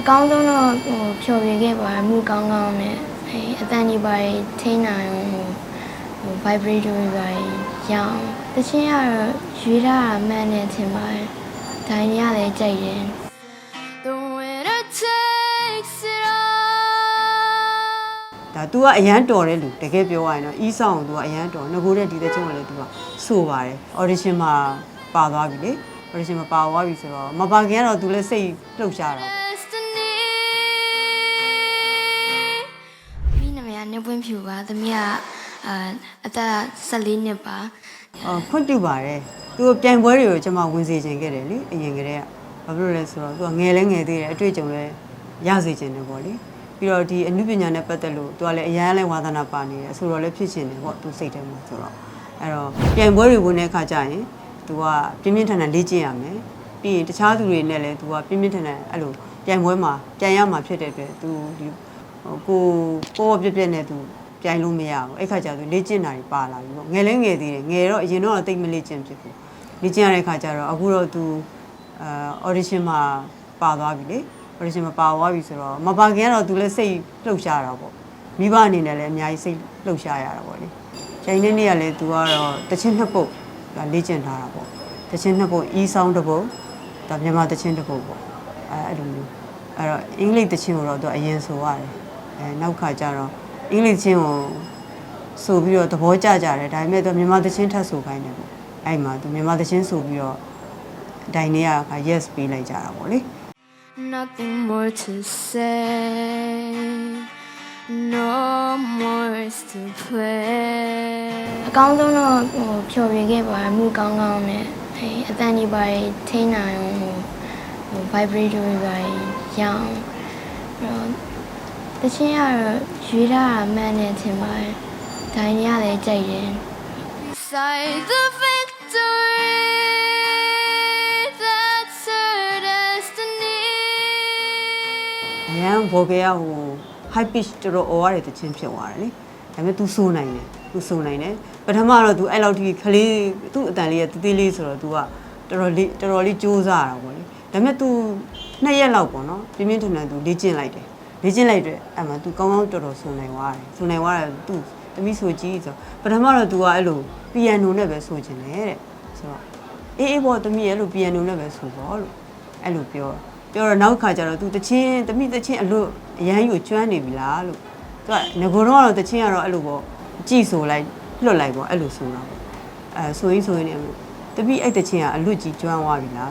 အကောင်းဆုံးတော့ဟိုဖြော်ပြခဲ့ပါတယ်မှုကောင်းကောင်းနဲ့အဲအတန်ကြီးပါထိန်းနိုင်အောင်ဟိုဟို vibrator တွေပါရအောင်တချင်းကတော့ရွေးထားတာမှန်နေထင်ပါတယ်ဒိုင်းရလည်းကြိုက်တယ် The winner takes it all ဒါ तू ကအရန်တော်တယ်လူတကယ်ပြောရရင်တော့အီးဆောင် तू ကအရန်တော်ငကိုတဲ့ဒီတဲ့ချုံကလည်း तू ကဆိုပါတယ် audition မှာပါသွားပြီလေ audition မှာပါသွားပြီဆိုတော့မပါခင်ကတော့ तू လည်းစိတ်လှုပ်ရှားတာ ဖြူပါသမီးကအာအသက်14နှစ်ပါအော်ခွင့်ပြုပါတယ်သူပြိုင်ပွဲတွေကိုကျွန်မဝင်စေခြင်းခဲ့တယ်လေအရင်ကတည်းကဘာဖြစ်လို့လဲဆိုတော့သူကငယ်လဲငယ်သေးတယ်အတွေ့အကြုံလဲရစေခြင်းတယ်ပေါ့လေပြီးတော့ဒီအမှုပညာနဲ့ပတ်သက်လို့သူကလည်းအရန်လဲဝါသနာပါနေတယ်ဆိုတော့လည်းဖြစ်ရှင်တယ်ပေါ့သူစိတ်ထဲမှာဆိုတော့အဲ့တော့ပြိုင်ပွဲတွေဝင်တဲ့အခါကျရင်သူကပြင်းပြင်းထန်ထန်လေ့ကျင့်ရမယ်ပြီးရင်တခြားသူတွေနဲ့လည်းသူကပြင်းပြင်းထန်ထန်အဲ့လိုပြိုင်ပွဲမှာပြိုင်ရမှာဖြစ်တဲ့အတွက်သူဒီ ဟိုကိုကိုပြက်ပြက်နဲ့သူပြိုင်လို့မရဘူးအဲ့ခါကျသူလေ့ကျင့်တာတွေပါလာပြီပေါ့ငယ်လဲငယ်သေးတယ်ငယ်တော့အရင်တော့တိတ်မလေ့ကျင့်ဖြစ်ဘူးလေ့ကျင့်ရတဲ့ခါကျတော့အခုတော့သူအာ audition မှာပါသွားပြီလေ audition မှာပါသွားပြီဆိုတော့မပါခင်ကတော့သူလည်းစိတ်လှုပ်ရှားတာပေါ့မိဘအနေနဲ့လည်းအများကြီးစိတ်လှုပ်ရှားရတာပေါ့လေချိန်နေ့နေ့ကလည်းသူကတော့တချင်းနှစ်ပုတ်ဒါလေ့ကျင့်ထားတာပေါ့တချင်းနှစ်ပုတ်အီးဆောင်တစ်ပုတ်ဒါမြန်မာတချင်းတစ်ပုတ်ပေါ့အဲအဲ့လိုမျိုးအဲ့တော့အင်္ဂလိပ်တချင်းကိုတော့သူအရင်ဆိုရတယ် အဲနောက်ခါကျတော့အင်္ဂလိပ်ချင်းကိုဆိုပြီးတော့သဘောကျကြတယ်ဒါပေမဲ့သူမြန်မာသချင်းထပ်ဆိုခိုင်းတယ်ပေါ့အဲ့မှာသူမြန်မာသချင်းဆိုပြီးတော့ဒိုင်နေက yes ပေးလိုက်ကြတာပေါ့လေ nothing more to say no more to play အကောင်းဆုံးတော့ဟိုဖြော်ပြခဲ့ပါတယ်မှုကောင်းကောင်းနဲ့အဲအတန်ကြီးပါထိန်းနိုင်အောင်ဟိုဟို vibrator တွေပါရအောင်အဲ့ တော့တချင်းကတော့ရွေးထားတာမှန်နေထင်ပါတယ်ဒိုင်းရလည်းကြိုက်တယ် Beside the victory that's her destiny အရန်ဘော်ကရဟို high pitch တော်တော်အော်ရတဲ့သချင်းဖြစ်သွားတယ်လေဒါပေမဲ့ तू ဆိုနိုင်တယ် तू ဆိုနိုင်တယ်ပထမတော့ तू အဲ့လောက်ထိခလေးသူ့အတန်လေးကတီးတီးလေးဆိုတော့ तू ကတော်တော်လေးတော်တော်လေးစူးစမ်းရတာပေါ့လေဒါပေမဲ့ तू နှစ်ရက်လောက်ပေါ့နော်ပြင်းပြင်းထန်ထန် तू လေ့ကျင့်လိုက်တယ် လေ့ကျင့်လိုက်တဲ့အဲ့မှာ तू ကောင်းကောင်းတော်တော်ဆိုနိုင်သွားတယ်ဆိုနိုင်သွားတယ် तू တမိဆိုကြည့်ဆိုပထမတော့ तू ကအဲ့လိုပီယန်နိုနဲ့ပဲဆိုချင်တယ်တဲ့ဆိုတော့အေးအေးပေါ့တမိရဲ့အဲ့လိုပီယန်နိုနဲ့ပဲဆိုပေါ့လို့အဲ့လိုပြောပြောတော့နောက်ခါကျတော့ तू တချင်းတမိတချင်းအလို့အရန်ကြီးကိုကျွမ်းနေပြီလားလို့ သူကငကိုတော့ကတော့တချင်းကတော့အဲ့လိုပေါ့ကြည်ဆိုလိုက်လွတ်လိုက်ပေါ့အဲ့လိုဆိုတာပေါ့အဲဆိုရင်ဆိုရင်လည်းတပိအဲ့တချင်းကအလွတ်ကြီးကျွမ်းသွားပြီလား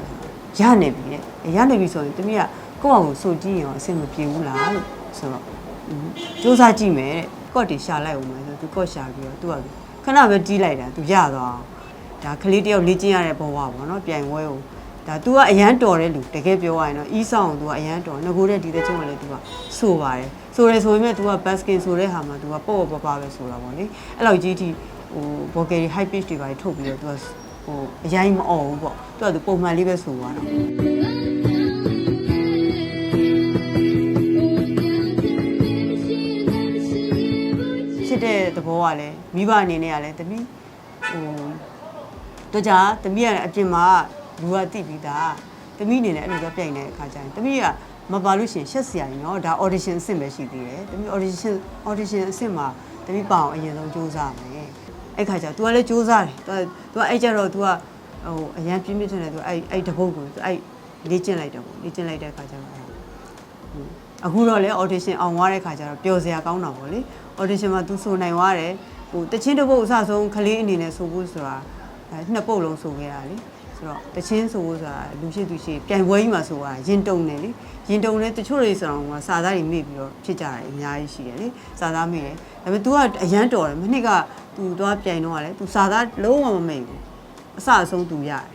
ရနေပြီတဲ့ရနေပြီဆိုရင်တပိက ကိုယ့်အောင်ဆိုကြည့်ရင်အဆင်မပြေဘူးလားလို့ဆိုတော့စူးစမ်းကြည့်မယ်တဲ့ကော့တီရှာလိုက်အောင်မယ်ဆိုသူကော့ရှာပြီးတော့သူကခဏပဲတီးလိုက်တာသူရသွားအောင်ဒါကလေးတယောက်လေ့ကျင့်ရတဲ့ဘဝပေါ့နော်ပြိုင်ပွဲကိုဒါ तू ကအရန်တော်တဲ့လူတကယ်ပြောရရင်တော့အီးဆောင် तू ကအရန်တော်ငကိုတဲ့ဒီတဲ့ချင်းကလည်း तू ကဆိုပါတယ်ဆိုရဲဆိုပေမဲ့ तू က basket ဆိုတဲ့ဟာမှာ तू ကပေါ့ပေါ့ပါပါပဲဆိုတာပေါ့လေအဲ့လောက်ကြီးထိဟို vocal high pitch တွေပါထုတ်ပြီးတော့ तू ကဟိုအရင်မအော်ဘူးပေါ့ तू က तू ပုံမှန်လေးပဲဆိုသွားတာ ဖြစ်တဲ့သဘောကလည်းမိဘအနေနဲ့ကလည်းတမီးဟိုတို့ကြတမီးကအပြင်မှာလူကတိပြီးသားတမီးအနေနဲ့အဲ့လိုပဲပြိုင်နေတဲ့အခါကျရင်တမီးကမပါလို့ရှိရင်ရှက်စရာကြီးနော်ဒါ audition အဆင့်ပဲရှိသေးတယ်တမီး audition audition အဆင့်မှာတမီးပါအောင်အရင်ဆုံးစူးစမ်းမယ်အဲ့ခါကျတော့ तू ကလည်းစူးစမ်းတယ် तू तू အဲ့ကျတော့ तू ကဟိုအရန်ပြင်းပြထန်တယ် तू အဲ့အဲ့တပုတ်ကို तू အဲ့လေ့ကျင့်လိုက်တယ်ပေါ့လေ့ကျင့်လိုက်တဲ့အခါကျတော့ အခုတော့လေ audition အောင်သွားတဲ့ခါကျတော့ပျော်စရာကောင်းတာပေါ့လေ audition မှာ तू ဆိုနိုင်သွားတယ်ဟိုတချင်းတစ်ပုတ်အစဆုံးကလေးအနေနဲ့ဆိုဖို့ဆိုတာအဲနှစ်ပုတ်လုံးဆိုခဲ့တာလေဆိုတော့တချင်းဆိုဖို့ဆိုတာလူရှိသူရှိပြိုင်ပွဲကြီးမှာဆိုတာရင်တုံတယ်လေရင်တုံတယ်တချို့တွေဆိုတော့ကစာသားတွေမေ့ပြီးတော့ဖြစ်ကြတယ်အများကြီးရှိတယ်လေစာသားမေ့တယ်ဒါပေမဲ့ तू ကအရန်တော်တယ်မနှစ်က तू သွားပြိုင်တော့ကလေ तू စာသားလုံးဝမမေ့ဘူးအစအဆုံး तू ရတယ်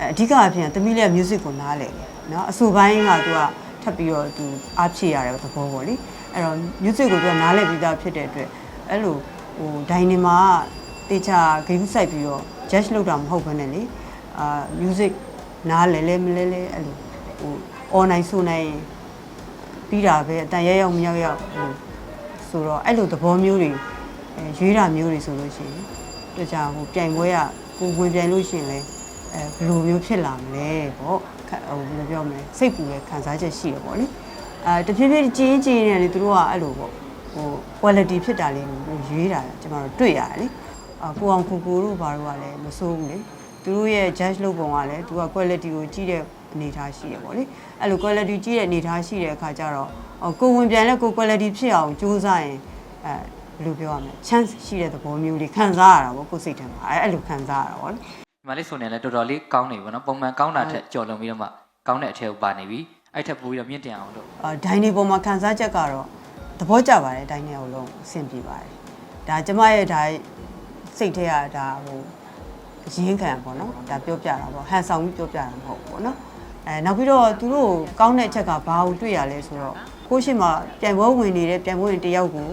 အဲအဓိကအဖြစ်တမီးလေးက music ကိုနားလေတယ်နော်အဆိုပိုင်းက तू က ထပ်ပြီးတော့ तू အားဖြည့်ရတယ်သဘောပေါ့လေအဲ့တော့ music ကို तू ကနားလည်ပြီးသားဖြစ်တဲ့အတွက်အဲ့လိုဟိုဒိုင်နေမှာတေချာ game site ပြီးတော့ judge လုပ်တာမဟုတ်ဘဲနဲ့လေအာ music နားလဲလဲမလဲလဲအဲ့လိုဟို online ဆိုနိုင်ပြီးတာပဲအတန်ရရောက်မရောက်ရောက်ဟိုဆိုတော့အဲ့လိုသဘောမျိုးတွေအဲရွေးတာမျိုးတွေဆိုလို့ရှိရင်တကြဟိုပြိုင်ပွဲကကိုဝင်ပြိုင်လို့ရှိရင်လဲ အဲဘယ်လိုမျိုးဖြစ်လာမလဲပေါ့ခဟိုဘယ်လိုပြောမလဲစိတ်ပူတဲ့ခံစားချက်ရှိရပေါ့လေအဲအဲတဖြည်းဖြည်းကြီးကြီးနေတယ်လေသူတို့ကအဲ့လိုပေါ့ဟို quality ဖြစ်တာလေးကိုရွေးတာကျွန်တော်တို့တွေ့ရတယ်လေအကိုအောင်ကိုကိုတို့ဘာတို့ကလည်းမစိုးဘူးလေသူတို့ရဲ့ judge လုပ်ပုံကလည်းသူက quality ကိုကြီးတဲ့အနေထားရှိရပေါ့လေအဲ့လို quality ကြီးတဲ့အနေထားရှိတဲ့အခါကျတော့အော်ကိုဝင်ပြန်လဲကို quality ဖြစ်အောင်ကြိုးစားရင်အဲဘယ်လိုပြောရမလဲ chance ရှိတဲ့သဘောမျိုးလေးခံစားရတာပေါ့ကိုယ်စိတ်ထဲမှာအဲအဲ့လိုခံစားရတာပေါ့လေ ဒီမှာလေးဆိုနေလဲတော်တော်လေးကောင်းနေပြီပေါ့နော်ပုံမှန်ကောင်းတာထက်ကြော်လွန်ပြီးတော့မှကောင်းတဲ့အထက်ကိုပါနေပြီအဲ့ထက်ပိုပြီးတော့မြင့်တင်အောင်လို့အာဒိုင်းနေပေါ်မှာခံစားချက်ကတော့သဘောကျပါတယ်ဒိုင်းနေအောင်လုံးအဆင်ပြေပါတယ်ဒါကျမရဲ့ဒါစိတ်ထဲကဒါဟိုအရင်းခံပေါ့နော်ဒါပြောပြတာပေါ့ဟန်ဆောင်ပြီးပြောပြတာမဟုတ်ဘူးပေါ့နော်အဲနောက်ပြီးတော့သူတို့ကောင်းတဲ့အချက်ကဘာကိုတွေ့ရလဲဆိုတော့ကိုယ့်ရှိမှပြန်ပွဲဝင်နေတဲ့ပြန်ပွဲဝင်တယောက်ကို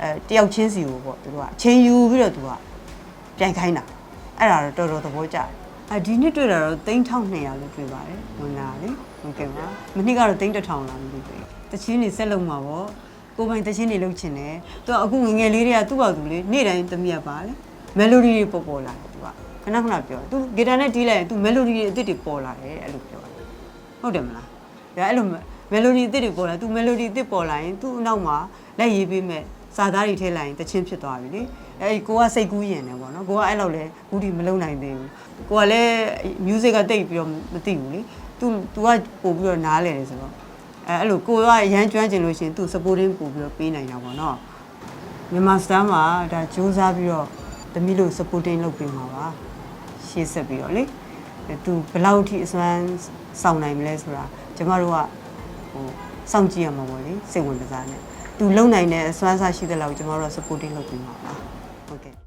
အဲတယောက်ချင်းစီကိုပေါ့သူတို့ကအချိန်ယူပြီးတော့သူကပြန်ခိုင်းတာ အဲ့ဒါတော့တော်တော်သဘောကျတယ်အဲဒီနှစ်တွေ့တာတော့3200လို့တွေ့ပါတယ်ဝင်လာလေဟုတ်ကဲ့ပါမနှစ်ကတော့3000လားမသိဘူးတချင်းနေဆက်လုံးမှာပေါ့ကိုယ်ပိုင်တချင်းနေလုပ်ချင်တယ်သူကအခုငယ်ငယ်လေးတွေကသူ့ဘာသူလေနေ့တိုင်းသမီးကပါလေမယ်လိုဒီတွေပေါ်ပေါ်လာတယ်သူကခဏခဏပြောသူဂီတာနဲ့တီးလိုက်ရင်သူမယ်လိုဒီတွေအစ်စ်တွေပေါ်လာတယ်အဲ့လိုပြောတယ်ဟုတ်တယ်မလားဒါအဲ့လိုမယ်လိုဒီအစ်စ်တွေပေါ်လာသူမယ်လိုဒီအစ်စ်ပေါ်လာရင်သူ့အနောက်မှာလက်ရေးပေးမဲ့ စာသားတွေထည့်လိုက်ရင်တချင်းဖြစ်သွားပြီလေအဲ့ဒီကိုကစိတ်ကူးရင်တယ်ပေါ့နော်ကိုကအဲ့လောက်လဲဘူးဒီမလုံနိုင်သေးဘူးကိုကလည်း music ကတိတ်ပြီးတော့မသိဘူးလေ तू तू ကပို့ပြီးတော့နားလဲတယ်ဆိုတော့အဲအဲ့လိုကိုကရမ်းကျွမ်းကျင်လို့ရှိရင် तू supporting ပို့ပြီးတော့ပေးနိုင်တာပေါ့နော်မြန်မာစတန်မှာဒါစူးစမ်းပြီးတော့တမီးလို့ supporting လုပ်ပေးမှာပါရှေ့ဆက်ပြီးတော့လေအဲ तू ဘယ်လောက်ထိအစွမ်းဆောင်နိုင်မလဲဆိုတာကျမတို့ကဟိုစောင့်ကြည့်ရမှာပေါ့လေစိတ်ဝင်စားနဲ့ तू လုံနိုင်တဲ့အစွမ်းစားရှိတဲ့လောက်ကျမတို့က supporting လုပ်ပေးမှာပါဟုတ်ကဲ့